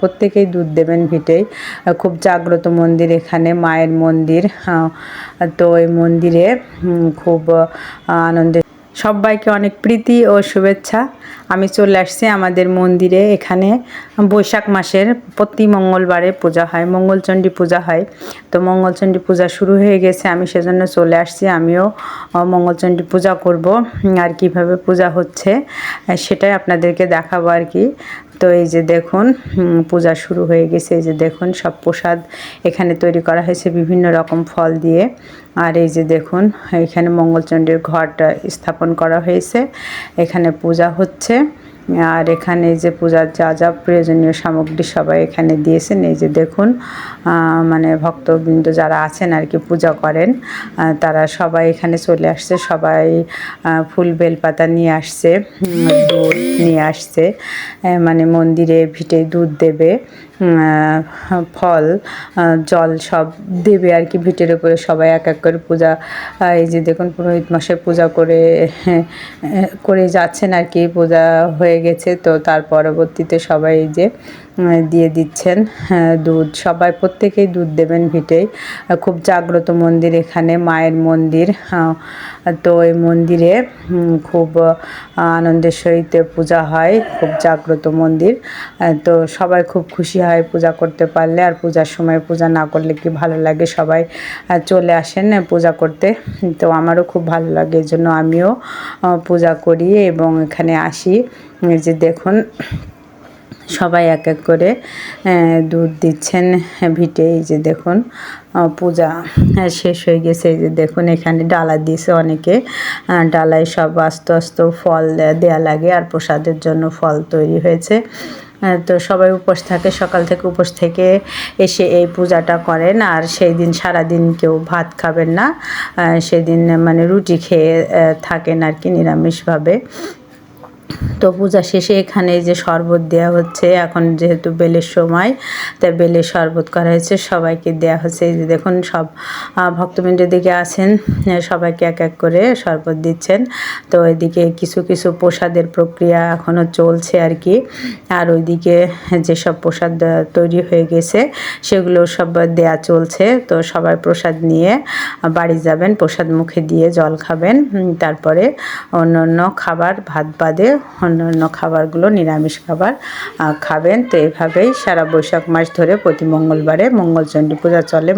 প্রত্যেকেই দুধ দেবেন ভিটেই। খুব জাগ্রত মন্দির এখানে মায়ের মন্দির। তো এই মন্দিরে খুব আহ, আনন্দের। সবাইকে অনেক প্রীতি ও শুভেচ্ছা। আমি চলে আসছি আমাদের মন্দিরে এখানে। বৈশাখ মাসের প্রতি মঙ্গলবারে পূজা হয় মঙ্গলচণ্ডী পূজা হয়। তো মঙ্গলচণ্ডী পূজা শুরু হয়ে গেছে আমি সেজন্য চলে আসছি। আমিও মঙ্গলচণ্ডী পূজা করব আর কীভাবে পূজা হচ্ছে সেটাই আপনাদেরকে দেখাবো আর কি। তো এই যে দেখুন পূজা শুরু হয়ে গেছে। এই যে দেখুন, সব প্রসাদ এখানে তৈরি করা হয়েছে বিভিন্ন রকম ফল দিয়ে। আর এই যে দেখুন, এখানে মঙ্গলচণ্ডীর ঘরটা স্থাপন করা হয়েছে। এখানে পূজা হচ্ছে। আর এখানে যে পূজার যা যা প্রয়োজনীয় সামগ্রী সবাই এখানে দিয়েছেন, এই যে দেখুন মানে ভক্তবৃন্দ যারা আছেন আর কি পূজা করেন তারা সবাই এখানে চলে আসছে, সবাই ফুল বেলপাতা নিয়ে আসছে দুধ নিয়ে আসছে মানে মন্দিরে ভিটে দুধ দেবে ফল জল সব দেবে আর কি ভিটের উপরে, সবাই এক এক করে পূজা এই যে দেখুন পুরোহিত মাসে পূজা করে করে যাচ্ছেন আর কি, পূজা হয়ে গেছে। তো তার পরবর্তীতে সবাই যে দিয়ে দিচ্ছেন হ্যাঁ, দুধ। সবাই প্রত্যেকেই দুধ দেবেন ভিটেই। খুব জাগ্রত মন্দির এখানে মায়ের মন্দির তো এই মন্দিরে খুব আনন্দের সহিত পূজা হয় খুব জাগ্রত মন্দির। তো সবাই খুব খুশি হয় পূজা করতে পারলে। আর পূজার সময় পূজা না করলে কি ভালো লাগে? সবাই চলে আসেন পূজা করতে। তো আমারও খুব ভালো লাগে। এই জন্য আমিও পূজা করি এবং এখানে আসি। এই যে দেখুন, সবাই এক এক করে দুধ দিচ্ছেন, ভিটে, এই যে দেখুন পূজা শেষ হয়ে গেছে, এই যে দেখুন, এখানে ডালা দিয়েছে অনেকে ডালায় সব আস্তে আস্তে ফল দেয়া লাগে আর প্রসাদের জন্য ফল তৈরি হয়েছে। তো সবাই উপোস থাকে, সকাল থেকে উপোস থেকে এসে এই পূজাটা করেন আর সেই দিন সারাদিন কেউ ভাত খাবেন না। সেদিন মানে রুটি খেয়ে থাকেন আর কি নিরামিষভাবে। তো পূজা শেষে এখানে যে শরবত দেওয়া হচ্ছে, এখন যেহেতু বেলের সময়, তাই বেলের শরবত করা হয়েছে, সবাইকে দেওয়া হচ্ছে। যে দেখুন সব ভক্তবৃন্দ দিকে আছেন সবাইকে এক এক করে শরবত দিচ্ছেন। তো এদিকে কিছু কিছু প্রসাদের প্রক্রিয়া এখনও চলছে আর কি। আর ওইদিকে যেসব প্রসাদ তৈরি হয়ে গেছে, সেগুলো সব দেয়া চলছে। তো সবাই প্রসাদ নিয়ে বাড়ি যাবেন, প্রসাদ মুখে দিয়ে জল খাবেন। তারপরে অন্য অন্য খাবার, ভাত বাদে অন্য অন্য খাবারগুলো, নিরামিষ খাবার খাবেন। তো এভাবেই সারা বৈশাখ মাস ধরে প্রতি মঙ্গলবারে মঙ্গলচণ্ডী পূজা চলে।